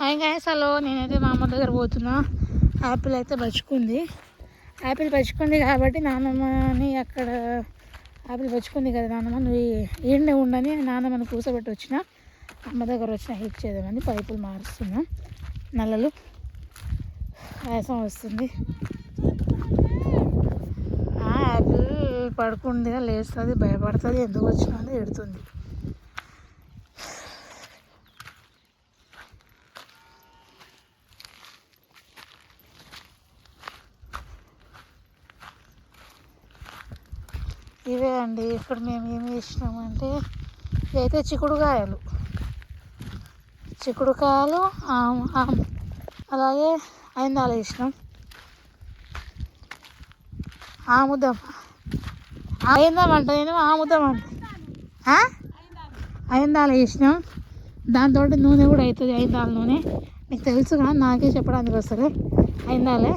Hi guys hello నేనైతే మా అమ్మ దగ్గర పోతున్నా. యాపిల్ అయితే పచ్చుకుంది. యాపిల్ పచ్చుకుంది కాబట్టి నాన్నమ్మని అక్కడ యాపిల్ పచ్చుకుంది కదా నాన్నమ్మ నువ్వు ఈడనే ఉండని నాన్నమ్మని కూసబెట్టి వచ్చిన. అమ్మ దగ్గర వచ్చిన హెల్ప్ చేద్దామని పైపులు మారుస్తున్నా. నల్లలు ఆయాసం వస్తుంది. ఆ, యాపిల్ పడుకుందిగా లేస్తుంది భయపడుతుంది ఎందుకు వచ్చినా ఎడుతుంది ఇవే అండి. ఇప్పుడు మేము ఏం చేసినామంటే ఇదైతే చిక్కుడుకాయలు. చిక్కుడుకాయలు ఆమ్- అలాగే అయిందాలు వేసినాం. ఆముదం. ఐందాం అంట నేను ఆముదం అంట. అయిందాలు వేసినాం. దాంతో నూనె కూడా అవుతుంది అయిందాల నూనె. నీకు తెలుసు కానీ నాకే చెప్పడానికి వస్తుంది అయిందాలే.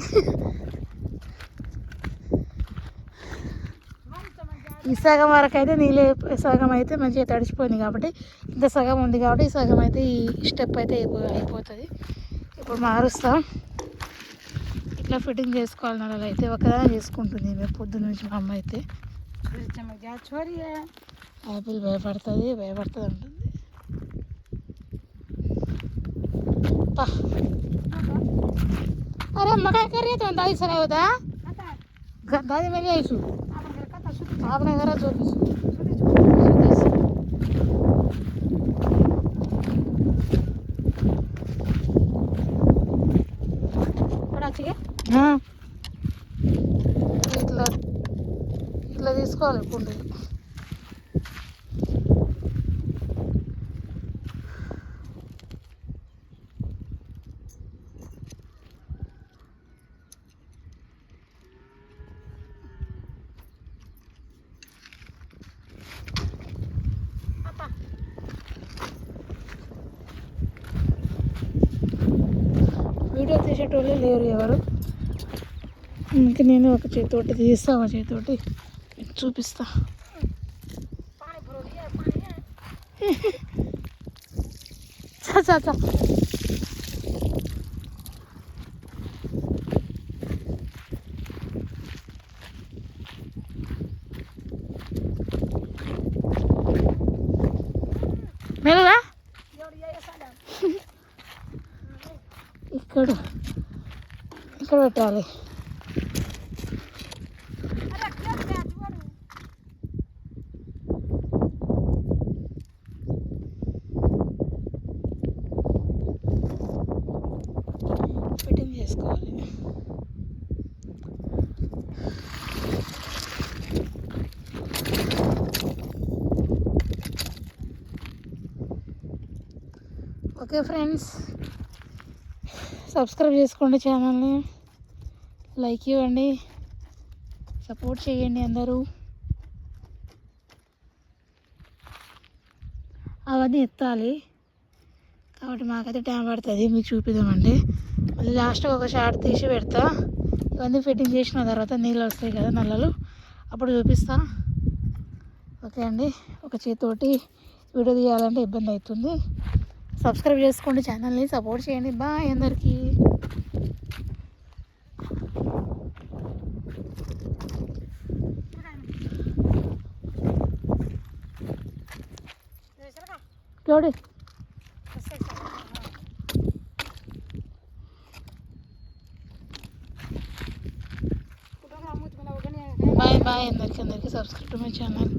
ఈ సగం వరకు అయితే నీళ్ళు సగం అయితే మంచిగా తడిచిపోయింది కాబట్టి ఇంత సగం ఉంది కాబట్టి ఈ సగం అయితే ఈ స్టెప్ అయితే అయిపోతుంది. ఇప్పుడు మారుస్తాం. ఇట్లా ఫిట్టింగ్ చేసుకోవాలి నడలు అయితే ఒకదాన్ని చేసుకుంటుంది మేము పొద్దు నుంచి మా అమ్మ అయితే. యాపిల్ భయపడుతుంది భయపడుతుంది ఉంటుంది అరే అమ్మకాయ కర్రీ అయితే అవుతా సరే మళ్ళీ అయిసు ఆపన కదా చూపించు ఇట్లా ఇట్లా తీసుకోవాలి కుండీలు. వీడియో తీసేటోళ్ళే లేరు ఎవరు. ఇంక నేను ఒక చేతితోటి తీస్తా ఒక చేతితోటి చూపిస్తా. చా చా చా ఇక్కడ. ఇక్కడ పెట్టాలి. ఫిట్టింగ్ చేసుకోవాలి. ఓకే ఫ్రెండ్స్ సబ్స్క్రైబ్ చేసుకోండి ఛానల్ని లైక్ ఇవ్వండి. సపోర్ట్ చేయండి అందరూ. అవన్నీ ఎత్తాలి. కాబట్టి మాకైతే టైం పడుతుంది. మీకు చూపిద్దామంటే మళ్ళీ లాస్ట్గా ఒక షార్ట్ తీసి పెడతా. ఇవన్నీ ఫిట్టింగ్ చేసిన తర్వాత నీళ్ళు వస్తాయి కదా నల్లలు. అప్పుడు చూపిస్తా. ఓకే అండి. ఒక చేతితోటి వీడియో తీయాలంటే ఇబ్బంది అవుతుంది. సబ్స్క్రైబ్ చేసుకోండి ఛానల్ని సపోర్ట్ చేయండి. బాయ్ అందరికీ. చూడు బాయ్ బాయ్ అందరికీ అందరికీ సబ్స్క్రైబ్ టు మై ఛానల్